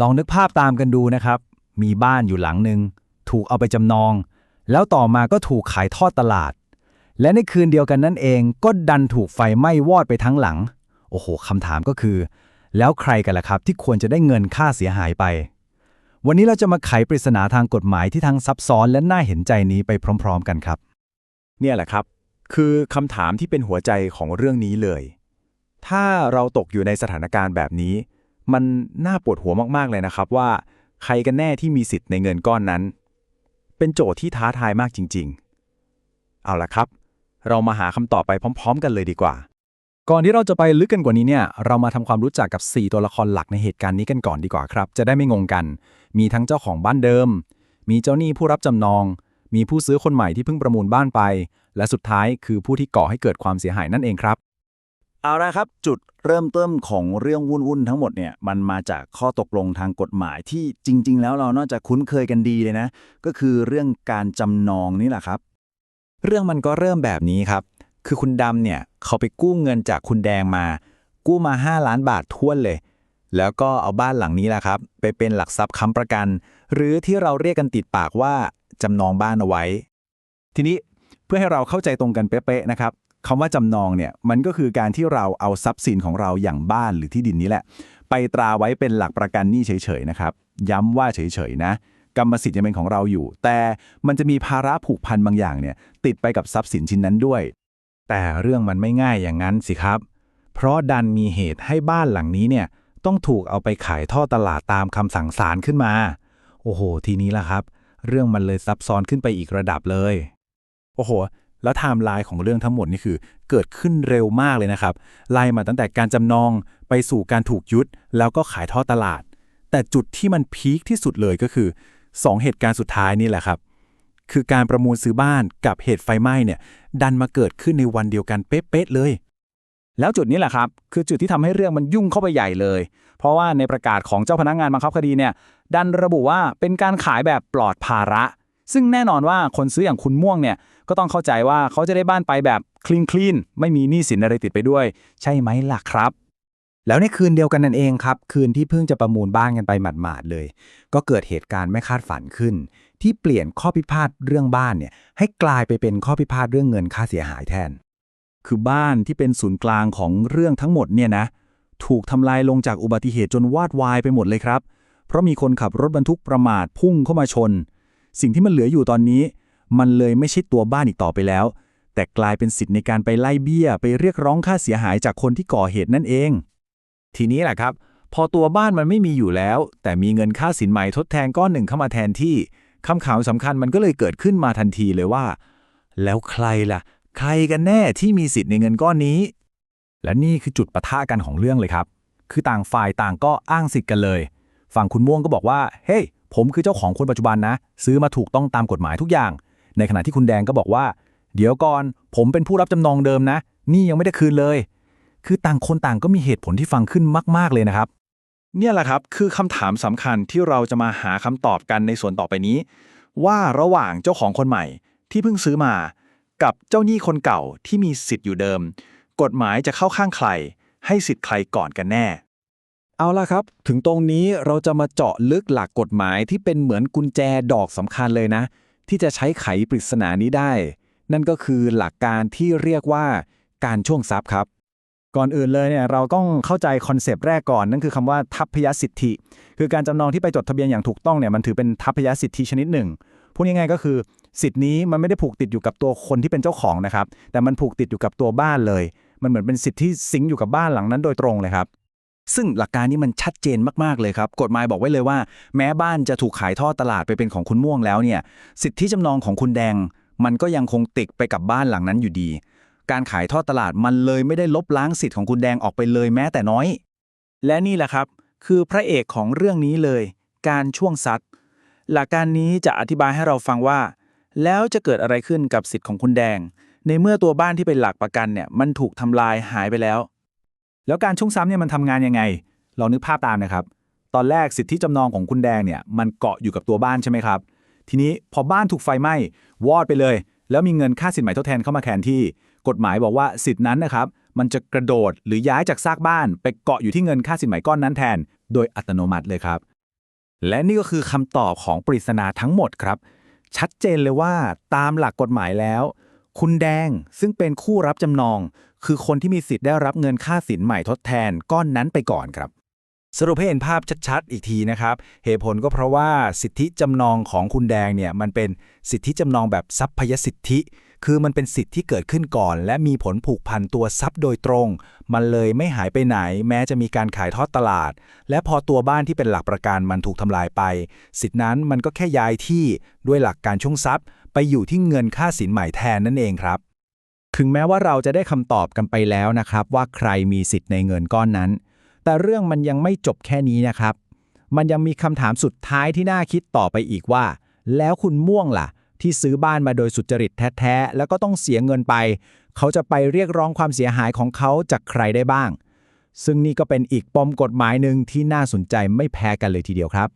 ลองนึกภาพตามกันดูนะครับ มีบ้านอยู่หลังหนึ่งถูกเอาไปจำนอง แล้วต่อมาก็ถูกขายทอดตลาด และในคืนเดียวกันนั่นเองก็ดันถูกไฟไหม้วอดไปทั้งหลัง โอ้โหคำถามก็คือ แล้วใครกันล่ะครับ ที่ควรจะได้เงินค่าเสียหายไป วันนี้เราจะมาไขปริศนาทางกฎหมายที่ทั้งซับซ้อนและน่าเห็นใจนี้ไปพร้อม ๆ กันครับ เนี่ยแหละครับ คือคำถามที่เป็นหัวใจของเรื่องนี้เลย ถ้าเราตกอยู่ในสถานการณ์แบบนี้ มันน่าปวดหัวมากๆเลยนะครับว่า ใครกันแน่ที่มีสิทธิ์ในเงินก้อนนั้น เป็นโจทย์ที่ท้าทายมากจริง ๆ เอาละครับ เรามาหาคำตอบไปพร้อม ๆ กันเลยดีกว่า ก่อนที่เราจะไปลึกกันกว่านี้เนี่ย เรามาทำความรู้จักกับ 4 ตัวละครหลักในเหตุการณ์นี้กันก่อนดีกว่าครับ จะได้ไม่งงกัน มีทั้งเจ้าของบ้านเดิม มีเจ้าหนี้ผู้รับจำนอง มีผู้ซื้อคนใหม่ที่เพิ่งประมูลบ้านไป และสุดท้ายคือผู้ที่ก่อให้เกิดความเสียหายนั่นเองครับ เอาละครับ จุดเริ่มต้นของเรื่องวุ่นๆทั้งหมดเนี่ยมันมาจากข้อตกลงทางกฎหมายที่จริง ๆ แล้วเราน่าจะคุ้นเคยกันดีเลยนะ ก็คือเรื่องการจำนองนี่แหละครับ เรื่องมันก็เริ่มแบบนี้ครับ คือคุณดำเนี่ยเขาไปกู้เงินจากคุณแดงมา กู้มา 5 ล้านบาทท้วนเลย แล้วก็เอาบ้านหลังนี้แหละครับ ไปเป็นหลักทรัพย์ค้ำประกัน หรือที่เราเรียกกันติดปากว่าจำนองบ้านเอาไว้ ทีนี้เพื่อให้เราเข้าใจตรงกันเป๊ะๆนะครับ คำว่าจำนองเนี่ยมันก็คือการที่เราเอาทรัพย์สินของเราอย่างบ้านหรือที่ดินนี้แหละ ไปตราไว้เป็นหลักประกันหนี้เฉยๆนะครับ ย้ำว่าเฉยๆนะกรรมสิทธิ์ยังเป็นของเราอยู่ แต่มันจะมีภาระผูกพันบางอย่างเนี่ยติดไปกับทรัพย์สินชิ้นนั้นด้วย แต่เรื่องมันไม่ง่ายอย่างนั้นสิครับ เพราะดันมีเหตุให้บ้านหลังนี้เนี่ยต้องถูกเอาไปขายท่อตลาดตามคำสั่งศาลขึ้นมา โอ้โห ทีนี้ล่ะครับ เรื่องมันเลยซับซ้อนขึ้นไปอีกระดับเลย โอ้โห แล้วไทม์ไลน์ของเรื่องทั้งหมดนี่คือเกิดขึ้นเร็วมากเลยนะครับ ไล่มาตั้งแต่การจำนองไปสู่การถูกยุดแล้วก็ขายท่อตลาด แต่จุดที่มันพีคที่สุดเลยก็คือสองเหตุการณ์สุดท้ายนี่แหละครับ คือการประมูลซื้อบ้านกับเหตุไฟไหม้เนี่ยดันมาเกิดขึ้นในวันเดียวกันเป๊ะๆเลย แล้วจุดนี้แหละครับ คือจุดที่ทำให้เรื่องมันยุ่งเข้าไปใหญ่เลย เพราะว่าในประกาศของเจ้าพนักงานบังคับคดีเนี่ยดันระบุว่าเป็นการขายแบบปลอดภาระ ซึ่งแน่นอนว่าคนซื้ออย่างคุณม่วงเนี่ย ก็ต้องเข้าใจว่าเขาจะได้บ้านไปแบบคลีนคลีนไม่มีหนี้สินอะไรติดไปด้วย ใช่ไหมล่ะครับ แล้วในคืนเดียวกันนั่นเองครับ คืนที่เพิ่งจะประมูลบ้านกันไปหมาดๆเลย ก็เกิดเหตุการณ์ไม่คาดฝันขึ้น ที่เปลี่ยนข้อพิพาทเรื่องบ้านเนี่ยให้กลายไปเป็นข้อพิพาทเรื่องเงินค่าเสียหายแทน คือบ้านที่เป็นศูนย์กลางของเรื่องทั้งหมดเนี่ยนะถูกทำลายลงจากอุบัติเหตุจนวาดวายไปหมดเลยครับ เพราะมีคนขับรถบรรทุกประมาทพุ่งเข้ามาชน สิ่งที่มันเหลืออยู่ตอนนี้ มันเลยไม่ใช่ตัวบ้านอีกต่อไปแล้ว แต่กลายเป็นสิทธิ์ในการไปไล่เบี้ย ไปเรียกร้องค่าเสียหายจากคนที่ก่อเหตุนั่นเอง ทีนี้แหละครับ พอตัวบ้านมันไม่มีอยู่แล้ว แต่มีเงินค่าสินใหม่ทดแทนก้อนหนึ่งเข้ามาแทนที่คำถามสำคัญมันก็เลยเกิดขึ้นมาทันทีเลยว่า แล้วใครล่ะ ใครกันแน่ที่มีสิทธิ์ในเงินก้อนนี้ และนี่คือจุดปะทะกันของเรื่องเลยครับ คือต่างฝ่ายต่างก็อ้างสิทธิ์กันเลย ฝั่งคุณม่วงก็บอกว่า เฮ้ยผมคือเจ้าของคนปัจจุบันนะ ซื้อมาถูกต้องตามกฎหมายทุกอย่าง ในขณะที่คุณแดงก็บอกว่า เดี๋ยวก่อน ผมเป็นผู้รับจำนองเดิมนะ นี่ยังไม่ได้คืนเลย คือต่างคนต่างก็มีเหตุผลที่ฟังขึ้นมาก ๆเลยนะครับ เนี่ยแหละครับคือคำถามสำคัญที่เราจะมาหาคำตอบกันในส่วนต่อไปนี้ ว่าระหว่างเจ้าของคนใหม่ที่เพิ่งซื้อมา กับเจ้าหนี้คนเก่าที่มีสิทธิ์อยู่เดิม กฎหมายจะเข้าข้างใคร ให้สิทธิ์ใครก่อนกันแน่เอาล่ะครับ ถึงตรงนี้เราจะมาเจาะลึกหลักกฎหมายที่เป็นเหมือนกุญแจดอกสำคัญเลยนะ ที่จะใช้ไขปริศนานี้ได้ นั่นก็คือหลักการที่เรียกว่าการช่วงทรัพย์ครับ ก่อนอื่นเลยเนี่ยเราต้องเข้าใจคอนเซปต์แรกก่อน นั่นคือคำว่าทัพยสิทธิ คือการจำนองที่ไปจดทะเบียนอย่างถูกต้องเนี่ยมันถือเป็นทัพยสิทธิชนิดหนึ่งพูดง่ายๆก็คือ สิทธินี้มันไม่ได้ผูกติดอยู่กับตัวคนที่เป็นเจ้าของนะครับแต่มันผูกติดอยู่กับตัวบ้านเลย มันเหมือนเป็นสิทธิที่สิงอยู่กับบ้านหลังนั้นโดยตรงเลยครับ ซึ่งหลักการนี้มันชัดเจนมากๆเลยครับ กฎหมายบอกไว้เลยว่า แม้บ้านจะถูกขายทอดตลาดไปเป็นของคุณม่วงแล้วเนี่ย สิทธิจำนองของคุณแดง มันก็ยังคงติดไปกับบ้านหลังนั้นอยู่ดี การขายทอดตลาดมันเลยไม่ได้ลบล้างสิทธิ์ของคุณแดงออกไปเลยแม้แต่น้อย และนี่แหละครับ คือพระเอกของเรื่องนี้เลย การช่วงซัดหลักการนี้จะอธิบายให้เราฟังว่า แล้วจะเกิดอะไรขึ้นกับสิทธิ์ของคุณแดง ในเมื่อตัวบ้านที่เป็นหลักประกันเนี่ยมันถูกทำลายหายไปแล้ว แล้วการช่งซ้ำเนี่ยมันทำงานยังไงลองนึกภาพตามนะครับ ตอนแรกสิทธิจำนองของคุณแดงเนี่ยมันเกาะอยู่กับตัวบ้านใช่ไหมครับ ทีนี้พอบ้านถูกไฟไหม้วอดไปเลย แล้วมีเงินค่าสินใหม่ทดแทนเข้ามาแทนที่ กฎหมายบอกว่าสิทธินั้นนะครับมันจะกระโดดหรือย้ายจากซากบ้าน ไปเกาะอยู่ที่เงินค่าสินใหม่ก้อนนั้นแทน โดยอัตโนมัติเลยครับ และนี่ก็คือคำตอบของปริศนาทั้งหมดครับ ชัดเจนเลยว่าตามหลักกฎหมายแล้ว คุณแดงซึ่งเป็นคู่รับจำนอง คือคนที่มีสิทธิ์ได้รับเงินค่าสินใหม่ทดแทนก้อนนั้นไปก่อนครับ สรุปให้เห็นภาพชัดๆ อีกทีนะครับ เหตุผลก็เพราะว่าสิทธิจำนองของคุณแดงเนี่ยมันเป็นสิทธิจำนองแบบทรัพยสิทธิ คือมันเป็นสิทธิที่เกิดขึ้นก่อน และมีผลผูกพันตัวทรัพย์โดยตรง มันเลยไม่หายไปไหน แม้จะมีการขายทอดตลาด และพอตัวบ้านที่เป็นหลักประกันมันถูกทำลายไป สิทธินั้นมันก็แค่ย้ายที่ด้วยหลักการช่วงทรัพย์ ไปอยู่ที่เงินค่าสินใหม่แทนนั่นเองครับ ถึงแม้ว่าเราจะได้คำตอบกันไปแล้วนะครับ ว่าใครมีสิทธิ์ในเงินก้อนนั้น แต่เรื่องมันยังไม่จบแค่นี้นะครับ มันยังมีคำถามสุดท้ายที่น่าคิดต่อไปอีกว่า แล้วคุณม่วงล่ะ ที่ซื้อบ้านมาโดยสุจริตแท้ๆแล้วก็ต้องเสียเงินไป เขาจะไปเรียกร้องความเสียหายของเขาจากใครได้บ้าง ซึ่งนี่ก็เป็นอีกปมกฎหมายหนึ่งที่น่าสนใจไม่แพ้กันเลยทีเดียวครับ